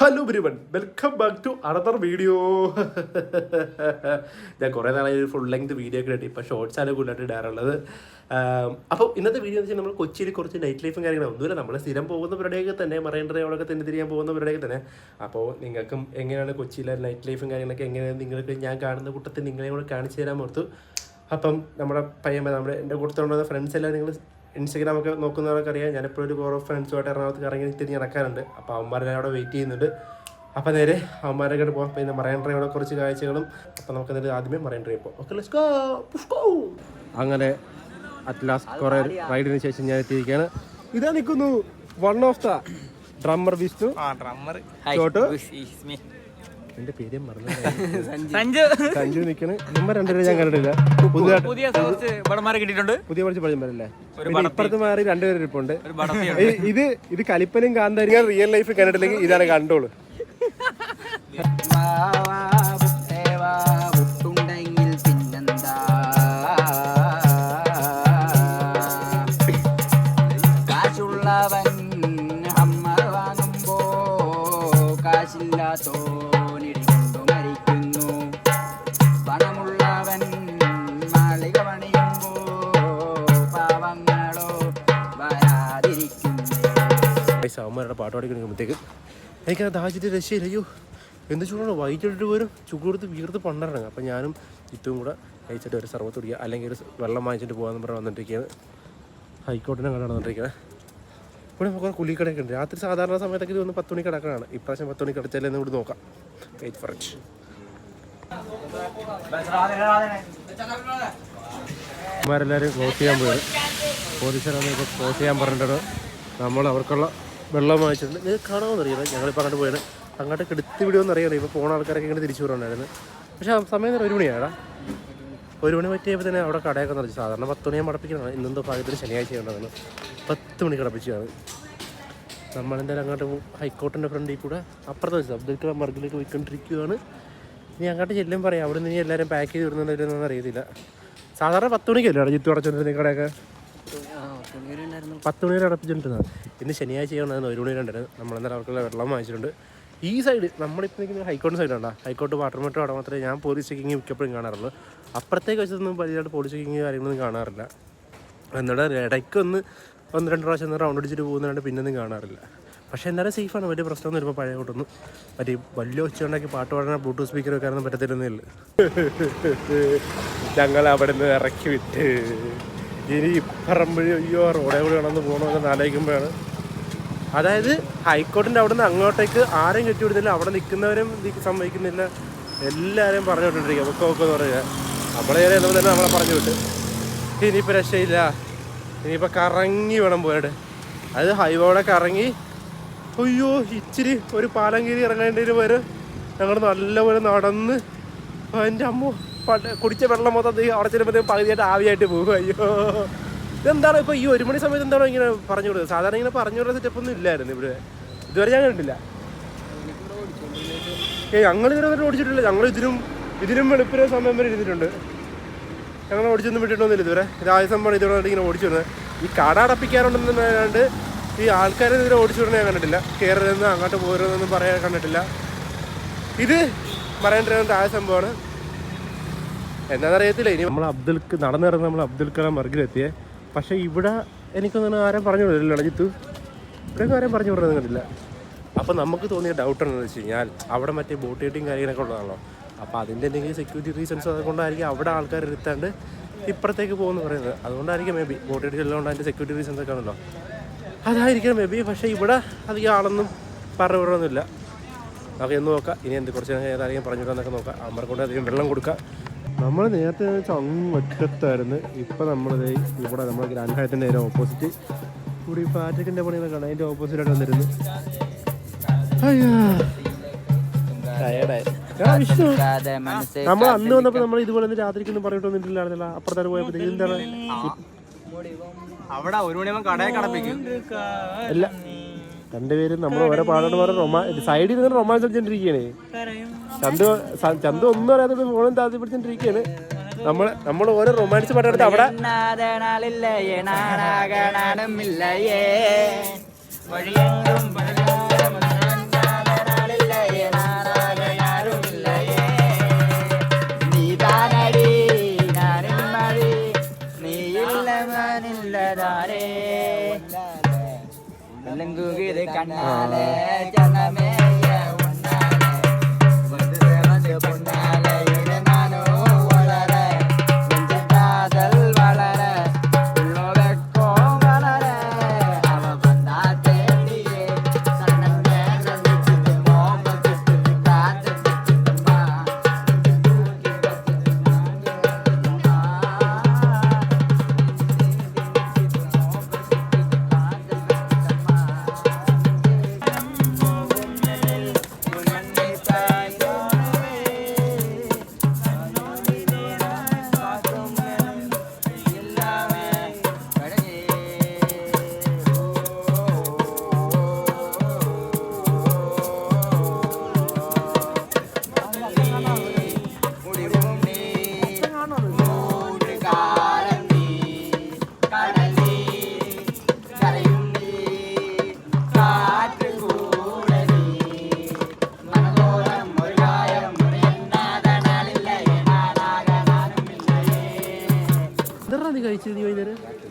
Hello ബ്രിവൺ welcome back to another video ഞാൻ കുറേ നാളായി ഫുൾ ലെങ്ത് വീഡിയോ ഒക്കെ ഇട്ടി ഇപ്പോൾ ഷോർട്സ് ആണ് കൂടുതലായിട്ട് ഇടാറുള്ളത്. അപ്പോൾ ഇന്നത്തെ വീഡിയോ എന്ന് വെച്ചാൽ നമ്മൾ കൊച്ചിയിൽ കുറച്ച് നൈറ്റ് ലൈഫും കാര്യങ്ങളും ഒന്നുമില്ല. നമ്മൾ സ്ഥിരം പോകുന്നവരുടെയൊക്കെ തന്നെ മറൈൻ ഡ്രൈവൊക്കെ തന്നെ തിരിയാൻ പോകുന്നവരുടെയൊക്കെ തന്നെ. അപ്പോൾ നിങ്ങൾക്കും എങ്ങനെയാണ് കൊച്ചിയിലെ നൈറ്റ് ലൈഫും കാര്യങ്ങളൊക്കെ എങ്ങനെയാണ് നിങ്ങൾക്ക് ഞാൻ കാണുന്ന കൂട്ടത്തിൽ നിങ്ങളെ കൂടെ കാണിച്ചു തരാൻ ഓർത്തു. അപ്പം നമ്മുടെ പയ്യമ്മ നമ്മുടെ എന്റെ കൂട്ടത്തിലുള്ള ഫ്രണ്ട്സ് എല്ലാം നിങ്ങൾ ഇൻസ്റ്റഗ്രാം ഒക്കെ നോക്കുന്നവർക്ക് അറിയാം. ഞാനിപ്പോൾ ഒരു കുറേ ഫ്രണ്ട്സുമായിട്ട് എറണാകുളത്ത് കറങ്ങി തിരിഞ്ഞ് നടക്കാറുണ്ട് അപ്പോൾ അവന്മാരെല്ലാം അവിടെ വെയിറ്റ് ചെയ്യുന്നുണ്ട്. അപ്പോൾ നേരെ അവന്മാരൊക്കെ പോകാം പിന്നെ മറൈൻ ഡ്രൈവിടെ കുറച്ച് കാഴ്ചകളും. അപ്പോൾ നമുക്ക് എന്നിട്ട് ആദ്യമേ മറൈൻ ഡ്രൈവ് പോകാം ഓക്കെ ലെറ്റ്സ് ഗോ പുഷ്കോ അങ്ങനെ അറ്റ്ലാസ് കുറേ റൈഡിന് ശേഷം ഞാൻ എത്തിയിരിക്കുകയാണ്. ഇതാ നിൽക്കുന്നു one of the drummer Vishnu. ആ ഡ്രമ്മർ എന്റെ പേര് മറന്നു സഞ്ജു. സഞ്ജു. നിക്കണ്. നമ്മ രണ്ടുപേരും ഞാൻ കണ്ടിട്ടില്ല. പുതിയ പുതിയ സോഴ്സ് പടന്മാരെ കിട്ടിയിട്ടുണ്ട്. പുതിയ കുറച്ച് പിന്നെ ഇപ്പുറത്ത് മാറി രണ്ടുപേരും ഇരിപ്പുണ്ട്. ഇത് ഇത് കലിപ്പനും കാന്താരിയും റിയൽ ലൈഫ് കണ്ടിട്ടില്ലെങ്കിൽ ഇതാണ് കണ്ടോളൂ. പാട്ട് എനിക്ക് എനിക്കത് ദാഹിച്ചിട്ട് രക്ഷയില്ല. അയ്യോ എന്ത് ചൂടാണ്. വൈകിട്ടിട്ട് പോലും ചൂടുകൊടുത്ത് വീർത്ത് പണ്ടിറങ്ങുക അപ്പം ഞാനും ഇത്തും കൂടെ കഴിച്ചിട്ട് ഒരു സർവത്ത് കുടിക്കുക അല്ലെങ്കിൽ ഒരു വെള്ളം വാങ്ങിച്ചിട്ട് പോകാമെന്ന് പറഞ്ഞ് വന്നിട്ടിരിക്കുകയാണ്. ഹൈക്കോട്ടിനെ കണ്ടാണ് വന്നിട്ടിരിക്കുന്നത് ഇവിടെ നമുക്ക് കുലിക്കടയൊക്കെ ഉണ്ട്. രാത്രി സാധാരണ സമയത്തൊക്കെ ഇത് വന്ന് പത്ത് മണി കിടക്കണാണ് ഇപ്രാവശ്യം പത്ത് മണി കിടച്ചാലേ ഇവിടെ നോക്കാം. വെയിറ്റ് ഫോർ ഇറ്റ് ക്ലോസ് ചെയ്യാൻ പോയത്. ഇപ്പോൾ ക്ലോസ് ചെയ്യാൻ പറഞ്ഞിട്ടുണ്ട്. നമ്മൾ അവർക്കുള്ള വെള്ളം വാങ്ങിച്ചിട്ടുണ്ട് ഇത് കാണാമെന്ന് അറിയാം ഞങ്ങളിപ്പോൾ അങ്ങോട്ട് പോയത് അങ്ങോട്ട് കെടുത്തി വിടുമെന്ന് അറിയാം. ഇപ്പോൾ പോകുന്ന ആൾക്കാരൊക്കെ ഇങ്ങനെ തിരിച്ചു വരണമായിരുന്നു പക്ഷേ സമയം ഒരു മണിയാടാ. ഒരു മണി പറ്റിയപ്പോൾ തന്നെ അവിടെ കടയൊക്കെ നിറച്ചു. സാധാരണ പത്ത് മണിയാണ് മടപ്പിക്കുന്നതാണ് ഇന്നെന്തോ ഭാഗ്യത്തിന് ശനിയാഴ്ച ഉണ്ടായിരുന്നു പത്ത് മണി കടപ്പിച്ചാണ് നമ്മളെന്തായാലും അങ്ങോട്ട് ഹൈക്കോർട്ടിന്റെ ഫ്രണ്ടിൽ കൂടെ അപ്പുറത്ത് വെച്ചത് അബ്ദുൽ മർഗിലേക്ക് പോയിക്കൊണ്ടിരിക്കുകയാണ് ഇനി അങ്ങോട്ട് ചെല്ലും പറയാം. അവിടെ നിന്ന് ഇനി എല്ലാവരും പാക്ക് ചെയ്ത് വിടുന്നുണ്ടെന്ന് അറിയത്തില്ല. സാധാരണ പത്ത് മണിക്കല്ലേ ചുറ്റും ജിത്തു അടച്ചോണ്ടിരുന്ന കടയൊക്കെ? പത്ത് മണി വരെ അടപ്പിച്ചിട്ടുണ്ടായിരുന്നു. ഇന്ന് ശനിയാഴ്ച ചെയ്യണമെന്ന് ഒരു മണി വരെ നമ്മൾ നമ്മളെന്തായാലും അവർക്കുള്ള വെള്ളം വാങ്ങിച്ചിട്ടുണ്ട്. ഈ സൈഡ് നമ്മളിപ്പോൾ നിൽക്കുന്ന ഹൈക്കോട്ട് സൈഡാണ് ഹൈക്കോട്ട് വാട്ടർ മെട്രോ അവിടെ മാത്രമേ ഞാൻ പോലീസ് ചെക്കിങ് മിക്കപ്പോഴും കാണാറുള്ളൂ. അപ്പുറത്തേക്ക് വെച്ചൊന്നും വലിയതായിട്ട് പോലീസ് ചെക്കിങ് കാര്യങ്ങളൊന്നും കാണാറില്ല. എന്നിട്ട് ഇടയ്ക്കൊന്ന് ഒന്ന് രണ്ട് പ്രാവശ്യം ഒന്ന് റൗണ്ട് അടിച്ചിട്ട് പോകുന്നതാണ് പിന്നൊന്നും കാണാറില്ല. പക്ഷേ എന്നാലും സേഫാണ് വലിയ പ്രശ്നമൊന്നും ഇപ്പോൾ പഴയ കൂട്ടൊന്നും. മറ്റേ വലിയ ഒച്ച ഉണ്ടാക്കി പാട്ട് പാടാൻ ബ്ലൂടൂത്ത് സ്പീക്കർ വെക്കാനൊന്നും പറ്റത്തില്ലെന്നേ ഉള്ളൂ. ഞങ്ങൾ അവിടെ നിന്ന് ഇറക്കി വിട്ട്. ഇനി ഇപ്പറമ്പഴി അയ്യോ റോഡേ കൂടി കടന്ന് പോകണമെന്ന് ആലോചിക്കുമ്പോഴാണ്. അതായത് ഹൈക്കോർട്ടിന്റെ അവിടെ നിന്ന് അങ്ങോട്ടേക്ക് ആരെയും കെട്ടിവിടുന്നില്ല അവിടെ നിൽക്കുന്നവരും ഇത് സമ്മതിക്കുന്നില്ല. എല്ലാവരെയും പറഞ്ഞു വിട്ടിട്ടിരിക്കുക ഒക്കെ ഒക്കെ എന്ന് പറയുക. നമ്മളെ എന്നപ്പോൾ തന്നെ നമ്മളെ പറഞ്ഞു വിട്ട്. ഇനിയിപ്പോൾ രക്ഷയില്ല. ഇനിയിപ്പോൾ കറങ്ങി വേണം പോയിട്ട്. അത് ഹൈവേടെ കറങ്ങി. അയ്യോ ഇച്ചിരി ഒരു പാലം കീറി ഇറങ്ങേണ്ടി വരും. ഞങ്ങൾ നല്ലപോലെ നടന്ന്. എന്റെ അമ്മ. കുടിച്ച വെള്ളം മൊത്തം അവിടെ ചെല്ലുമ്പോൾ പകുതിയായിട്ട് ആവിയായിട്ട് പോകും. അയ്യോ. ഇതെന്താണ് ഇപ്പോൾ ഈ ഒരു മണി സമയത്ത് എന്താണോ ഇങ്ങനെ പറഞ്ഞു കൊടുത്തത് സാധാരണ ഇങ്ങനെ പറഞ്ഞു കൊടുത്ത സെറ്റപ്പ് ഒന്നും ഇല്ലായിരുന്നു ഇവിടെ. ഇതുവരെ ഞാൻ കണ്ടില്ല ഏ ഞങ്ങൾ ഇതുവരെ വരെ ഓടിച്ചിട്ടില്ല. ഞങ്ങൾ ഇതിനും ഇതിനും വെളുപ്പിന് സമയം വരെ ഇരുന്നിട്ടുണ്ട്. ഞങ്ങൾ ഓടിച്ചൊന്നും വിട്ടിട്ടൊന്നുമില്ല ഇതുവരെ. ഇത് ആദ്യ സംഭവമാണ് ഇതുവരെ ഇങ്ങനെ ഓടിച്ചു വരുന്നത് ഈ കട അടപ്പിക്കാറുണ്ടെന്ന് അല്ലാണ്ട് ഈ ആൾക്കാരെ ഇതിനെ ഓടിച്ചു വിടുന്നത് ഞാൻ കണ്ടിട്ടില്ല. കയറരുതെന്ന് അങ്ങോട്ട് പോരുതെന്നൊന്നും പറയാൻ കണ്ടിട്ടില്ല. ഇത് പറയാൻ ഡ്രൈവറിന്റെ ആയ സംഭവമാണ്. എന്താണെന്നറിയത്തില്ല ഇനി നമ്മൾ അബ്ദുൽക്ക് നടന്നിറങ്ങി നമ്മൾ അബ്ദുൽ കലാം മർഗിലെത്തിയേ പക്ഷേ ഇവിടെ എനിക്കൊന്നും ആരും പറഞ്ഞു വിടില്ല അജിത്തു. ഇവിടെയൊന്നും ആരും പറഞ്ഞു വിടുന്നത് കണ്ടില്ല. അപ്പോൾ നമുക്ക് തോന്നിയ ഡൗട്ട് എന്താണെന്ന് വെച്ച് കഴിഞ്ഞാൽ അവിടെ മറ്റേ ബോട്ട് റേറ്റിംഗ് കാര്യങ്ങളൊക്കെ ഉള്ളതാണല്ലോ. അപ്പോൾ അതിന്റെ എന്തെങ്കിലും സെക്യൂരിറ്റി റീസൺസ് അതുകൊണ്ടായിരിക്കും അവിടെ ആൾക്കാർ ഇരുത്താണ്ട് ഇപ്പുറത്തേക്ക് പോകുമെന്ന് പറയുന്നത്. അതുകൊണ്ടായിരിക്കും മേ ബി ബോട്ട് റേറ്റിംഗ് ഉള്ളതുകൊണ്ട് അതിന്റെ സെക്യൂരിറ്റി റീസൺസ് ഒക്കെ ആണല്ലോ. അതായിരിക്കും മേ ബി പക്ഷേ ഇവിടെ അധികം ആളൊന്നും പറഞ്ഞു വിടണമെന്നില്ല നമുക്ക് എന്ന് നോക്കാം. ഇനി എന്ത് കുറച്ച് നേരം പറഞ്ഞു വിടാന്നൊക്കെ നോക്കാം. അമ്മർക്കൊണ്ട് അധികം വെള്ളം കൊടുക്കാം. നമ്മൾ നേരത്തെ വെച്ചാൽ അങ്ങ് ഒറ്റത്തായിരുന്നു ഇപ്പം നമ്മൾ ഇവിടെ നമ്മൾ ഗ്രാൻഡ് ഹയത്തിന്റെ നേരെ ഓപ്പോസിറ്റ് ഇവിടെ ഈ പാറ്റക്കിന്റെ പണികളൊക്കെ അതിന്റെ ഓപ്പോസിറ്റായിട്ട് വന്നിരുന്നു. അയ്യോ. ടയേർഡായി വിഷ്ണു. കാതെ നമ്മൾ അന്ന് വന്നപ്പോൾ നമ്മൾ ഇതുപോലെ ഒന്നും പറഞ്ഞിട്ട് പറഞ്ഞിട്ടൊന്നുമില്ലായിരുന്നല്ലോ അപ്പുറത്തേക്ക് പോയപ്പോഴത്തേക്ക് എന്താണ് അവിടെ ഒരു മണിയാകുമ്പോൾ കടയെ കടപ്പിക്കും. അല്ല രണ്ടുപേരും നമ്മൾ ഓരോ പാടന്മാരെ റൊമാ സൈഡിൽ നിന്ന് റൊമാൻസ് അടിച്ചോണ്ടിരിക്കുകയാണ് ചന്തു ചന്തു ഒന്നും അറിയാതെ ഫോണും താത്തി പിടിച്ചോണ്ടിരിക്കുകയാണ് നമ്മൾ നമ്മൾ ഓരോ റൊമാൻസ് പാട്ടെടുത്ത് അവിടെ വഴിയെങ്കും இது கண்ணாலே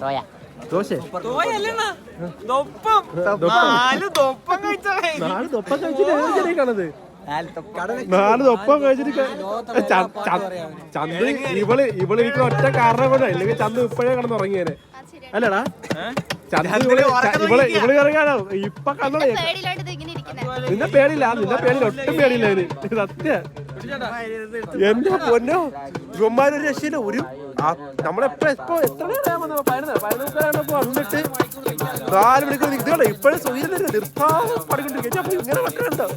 തോയ. ദോശ. നാല് തൊപ്പം കഴിച്ചിട്ട് ഏതൊക്കെ കാണത് നാല് തൊപ്പം കഴിച്ചിട്ട് ക- ച- ച- ചന്ത് ഇവൾ ഇവൾ എനിക്ക് ഒറ്റ കാരണം കൊണ്ട് ഇല്ലെങ്കിൽ ചന്ത് ഇപ്പോഴേ കിടന്നുറങ്ങിയേനെ അല്ലടാ. ചന്ത് ഇവൾ ഇവൾ ഇവൾ ഇപ്പൊ കണ്ടോ? നിന്നെ പേടിയില്ല. നിന്നെ പേടിയില്ല. ഒട്ടും പേടിയില്ല ഇതിന് സത്യ. എന്റെ പൊന്നോ? ഇവന്മാരൊരു രക്ഷയില്ല. ഒരു നമ്മളെപ്പോ എപ്പോ എത്ര വന്നിട്ട് നാല് മണിക്കൂർ നിൽക്കണ്ട ഇപ്പോഴും തന്നെ നിർത്താതെ പഠിക്കൊണ്ടിരിക്കുക അപ്പൊ ഇങ്ങനെ വെക്കണ്ടോ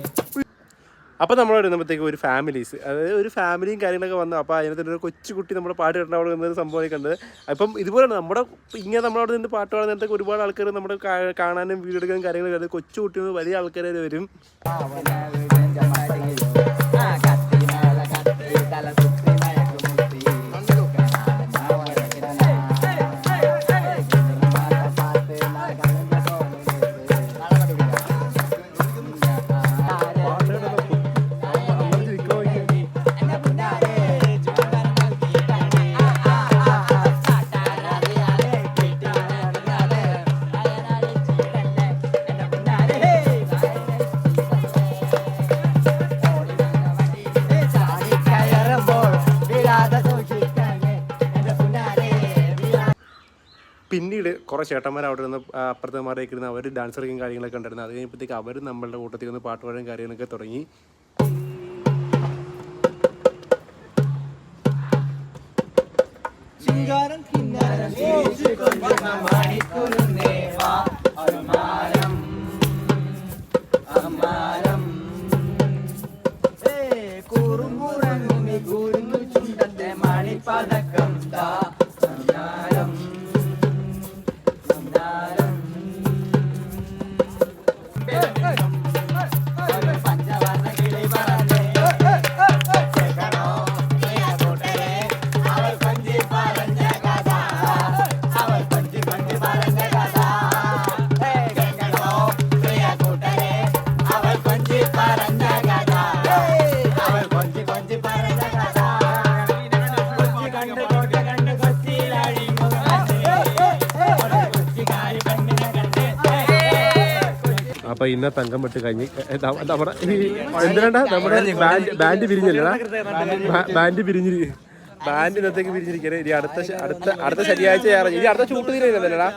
അപ്പോൾ നമ്മൾ വരുമ്പോഴത്തേക്ക് ഒരു ഫാമിലീസ് അതായത് ഒരു ഫാമിലിയും കാര്യങ്ങളൊക്കെ വന്നു. അപ്പോൾ അതിനകത്ത് ഒരു കൊച്ചുകുട്ടി നമ്മുടെ പാട്ട് കേട്ട അവിടെ നിന്നൊരു സംഭവം കണ്ടത് അപ്പം ഇതുപോലെയാണ് നമ്മുടെ ഇങ്ങനെ നമ്മളവിടെ നിന്ന് പാട്ട് പാടുന്ന നേരത്തൊക്കെ ഒരുപാട് ആൾക്കാർ നമ്മുടെ കാണാനും വീഡിയോ എടുക്കാനും കാര്യങ്ങൾ കണ്ടത് കൊച്ചു കുട്ടികൾ വലിയ ആൾക്കാർ വരും. പിന്നീട് കുറേ ചേട്ടന്മാർ അവിടെ നിന്ന് അപ്പുറത്തമാരേക്ക് ഇരുന്ന് അവർ ഡാൻസ് കളിക്കും കാര്യങ്ങളൊക്കെ ഉണ്ടായിരുന്നു. അത് കഴിഞ്ഞപ്പോഴത്തേക്ക് അവർ നമ്മളുടെ കൂട്ടത്തിൽ നിന്ന് പാട്ട് പാടും കാര്യങ്ങളൊക്കെ തുടങ്ങി. കൂറുമുറങ്ങുമി അപ്പൊ ഇന്ന തങ്കം വിട്ട് കഴിഞ്ഞ് നമ്മുടെ ഈ എന്തിനാ നമ്മുടെ ബാൻഡ് ബാൻഡ് പിരിഞ്ഞല്ലടാ ബാൻഡ് പിരിഞ്ഞിരി ബാൻഡ് ഇന്നത്തേക്ക് പിരിഞ്ഞിരിക്കണേ ഇനി അടുത്ത അടുത്ത അടുത്ത ശനിയാഴ്ച ഞായറാഴ്ച ഇനി അടുത്ത ഷൂട്ട് തീരുന്നില്ലടാ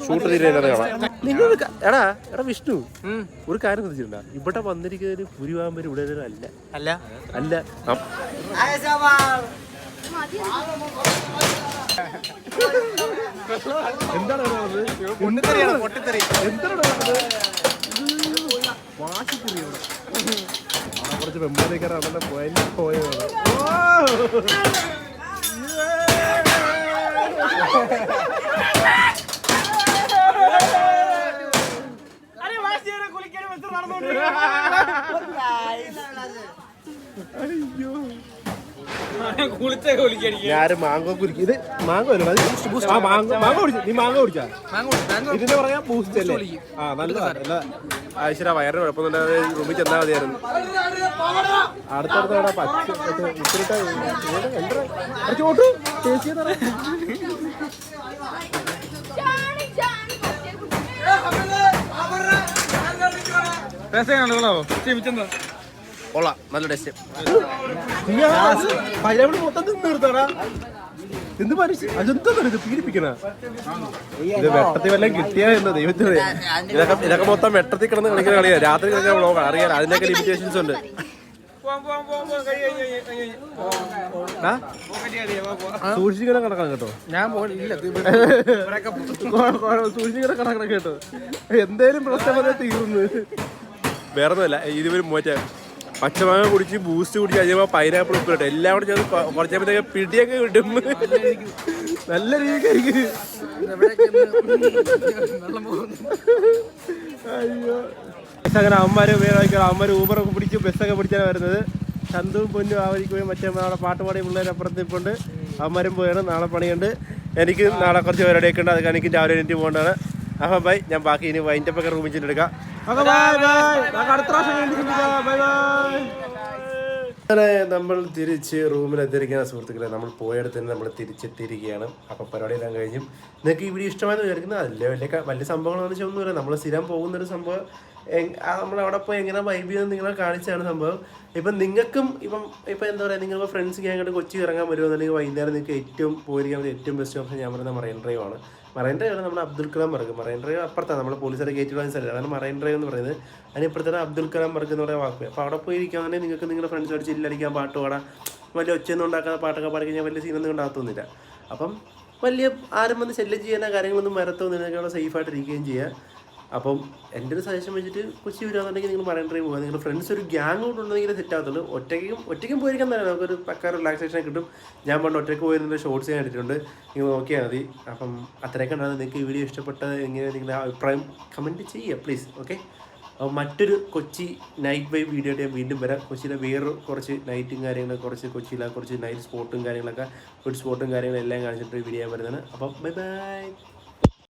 ഷൂട്ട് തീരുന്നില്ല നിങ്ങൾ എടാ എടാ വിഷ്ണു ഒരു കാര്യം ശ്രദ്ധിച്ചിട്ടുണ്ടാ? ഇവിടെ വന്നിരിക്കുന്നതിന് ഭൂരിഭാഗം ഇവിടെ അല്ല. അല്ല. അല്ല. എന്താണ്? പൊട്ടിത്തെറിയാണ് പൊട്ടിത്തെറി. എന്താണ്? ആ, കുറച്ച് വെമ്പാലേക്കാരാ അവിടെ പോയി പോയത്. കുളിച്ചേ ഞാൻ മാങ്ങോ കുരിക്കും ഇത് മാങ്കോ അല്ലേ ഇത്? ആ മാങ്കോ മാങ്ങോ കുടിച്ചു. നീ മാങ്കോ കുടിച്ചാ? ഇതിന്റെ പറയാ ബൂസ്റ്റ് അല്ലേ? ആ നല്ല ആയിശ്വര വയറിന് കുഴപ്പമൊന്നുമില്ലാതെ റൂമിൽ ചെന്നാൽ മതിയായിരുന്നു. അടുത്തടുത്ത ഇവിടെ പച്ച ഏത് എന്താ? ഓട്ടു ചേച്ചി എന്ന് പറയാം കൊള്ളാം. നല്ല ടേസ്റ്റ് പൈനാപ്പിൾ മൊത്തം നിർത്തടാ. എന്ത് മനുഷ്യ അതെന്താ ഇത് പീഡിപ്പിക്കണ? ഇത് വെട്ടത്തിൽ വല്ലതും കിട്ടിയാ എന്ന് ദൈവത്തിന്. ഇതൊക്കെ ഇതൊക്കെ മൊത്തം വെട്ടത്തിൽ കിടന്ന് കളിക്കുന്ന കളിയാ. രാത്രി കളിക്കാൻ വ്ളോഗ്. അറിയാം അതിന്റെയൊക്കെ ലിമിറ്റേഷൻസ് ഉണ്ട്? സൂക്ഷിച്ചിങ്ങനെ കിടക്കണം കേട്ടോ. ഞാൻ സൂക്ഷിക്കണ സൂക്ഷിച്ചിങ്ങനെ കിടക്കണം കേട്ടോ. എന്തേലും പ്രശ്നം തീരുന്നു തീർന്നു. വേറെ ഒന്നുമല്ല ഇതുവരെ മറ്റേ പച്ചമാങ്ങ കുടിച്ച് ബൂസ്റ്റ് കുടിച്ച് കഴിയുമ്പോൾ പൈനാപ്പിൾ ഉപ്പ് കിട്ടും എല്ലാം കൂടെ ചേർത്ത് കുറച്ചപ്പോഴത്തേക്ക് പിടിയൊക്കെ കിട്ടും. നല്ല രീതി അയ്യോ. അങ്ങനെ അമ്മമാരെ ഉപയോഗിക്കണം അമ്മമാര് ഊബറൊക്കെ പിടിച്ച് ബസ്സൊക്കെ പിടിച്ചാണ് വരുന്നത്. ചന്തുവും പൊന്നും ആവരിക്കുകയും മറ്റേ നാളെ പാട്ടുപാടി പിള്ളേരപ്പുറത്ത് ഇപ്പോണ്ട് അമ്മമാരും പോയാണ്. നാളെ പണിയുണ്ട്. എനിക്ക് നാളെ കുറച്ച് പരിപാടിയൊക്കെ ഉണ്ട്. അതൊക്കെ എനിക്ക് രാവിലെ എണീറ്റ് പോകേണ്ടതാണ്. അപ്പം ബൈ ഞാൻ ബാക്കി ഇനി വൈന്റെ ഒക്കെ റൂമിൽ ചെന്നെടുക്കാം ബൈ ബൈ അടുത്ത പ്രാവശ്യം ബൈ ബൈ അങ്ങനെ നമ്മൾ തിരിച്ച് റൂമിൽ എത്തിയിരിക്കുന്ന സുഹൃത്തുക്കളെ നമ്മൾ പോയടുത്ത് തന്നെ നമ്മൾ തിരിച്ചെത്തിയിരിക്കുകയാണ്. അപ്പോൾ പരിപാടിയെല്ലാം കഴിഞ്ഞു. നിങ്ങൾക്ക് ഈ വീഡിയോ ഇഷ്ടമായെന്ന് വിചാരിക്കുന്നത് അതിലെ വലിയ വലിയ സംഭവങ്ങളെന്ന് വെച്ചാൽ ഒന്നുമില്ല നമ്മൾ സ്ഥിരം പോകുന്നൊരു സംഭവം നമ്മൾ അവിടെ പോയി എങ്ങനെ വൈബ് ചെയ്തെന്ന് നിങ്ങളെ കാണിച്ചാണ് സംഭവം. ഇപ്പം നിങ്ങൾക്കും ഇപ്പം ഇപ്പം എന്താ പറയുക നിങ്ങൾ ഫ്രണ്ട്സ് ഗ്യാങ്ങായിട്ട് കൊച്ചി ഇറങ്ങാൻ വരുമെന്നുണ്ടെങ്കിൽ വൈകുന്നേരം നിങ്ങൾക്ക് ഏറ്റവും പോയിരിക്കാൻ ഏറ്റവും ബെസ്റ്റ് ഓപ്ഷൻ ഞാൻ പറയുന്നത് മറൈൻ ഡ്രൈവ് ആണ്. മറൈൻ ഡ്രൈവ് ആണ് നമ്മുടെ അബ്ദുൽ കലാം പറക്കും മറൈൻ ഡ്രൈവ് അപ്പുറത്താണ്. നമ്മുടെ പോലീസുകാരെ ഗേറ്റ് വാങ്ങി സ്ഥലം. അതാണ് മറൈൻ ഡ്രൈവ് എന്ന് പറയുന്നത്. അതിനിപ്പുറത്താണ് അബ്ദുൽ കലാം പറക്ക് എന്ന് പറയുന്ന വാക്ക്. അപ്പോൾ അവിടെ പോയി ഇരിക്കുകയാണെങ്കിൽ നിങ്ങൾക്ക് നിങ്ങളുടെ ഫ്രണ്ട്സോട് ചില്ലടിക്കാൻ പാട്ട് പാടാം വലിയ ഒച്ചയൊന്നും ഉണ്ടാക്കാതെ പാട്ടൊക്കെ പാടി കഴിഞ്ഞാൽ വലിയ സീനൊന്നും ഉണ്ടാകത്തൊന്നുമില്ല. അപ്പം വലിയ ആരും വന്ന് ശല്യം ചെയ്യുന്ന കാര്യങ്ങളൊന്നും വരത്തൊന്നും സേഫ് ആയിട്ട് ചെയ്യുക. അപ്പം എന്റെ ഒരു സജഷൻ വെച്ചിട്ട് കൊച്ചി വരികയാണെന്നുണ്ടെങ്കിൽ നിങ്ങൾ മറൈൻ ഡ്രൈവ് പോകുക നിങ്ങളുടെ ഫ്രണ്ട്സ് ഒരു ഗ്യാങ് കൂടെ ഉണ്ടെങ്കിൽ സെറ്റ് ആകത്തുള്ളൂ. ഒറ്റയ്ക്കും ഒറ്റയ്ക്കും പോയിരിക്കാൻ തന്നെ നമുക്കൊരു പക്ക റിലാക്സേഷൻ കിട്ടും. ഞാൻ പണ്ട് ഒറ്റയ്ക്ക് പോയിരുന്ന ഷോർട്സ് ഞാൻ ഇട്ടിട്ടുണ്ട്. നിങ്ങൾ നോക്കിയാൽ മതി. അപ്പം അത്രയൊക്കെ ഉണ്ടാകും നിങ്ങൾക്ക് ഈ വീഡിയോ ഇഷ്ടപ്പെട്ടത് എങ്ങനെ നിങ്ങളുടെ അഭിപ്രായം കമന്റ് ചെയ്യുക പ്ലീസ് ഓക്കെ അപ്പോൾ മറ്റൊരു കൊച്ചി നൈറ്റ് വൈബ് വീഡിയോ ഞാൻ വീണ്ടും വരാം. കൊച്ചിയിലെ വേറെ കുറച്ച് നൈറ്റും കാര്യങ്ങളും കുറച്ച് കൊച്ചിയിലെ കുറച്ച് നൈറ്റ് സ്പോട്ടും കാര്യങ്ങളൊക്കെ ഫുഡ് സ്പോട്ടും കാര്യങ്ങളും എല്ലാം കാണിച്ചിട്ട് വീഡിയോ വരുന്നത് വരുന്നതാണ്. അപ്പം ബൈ ബൈ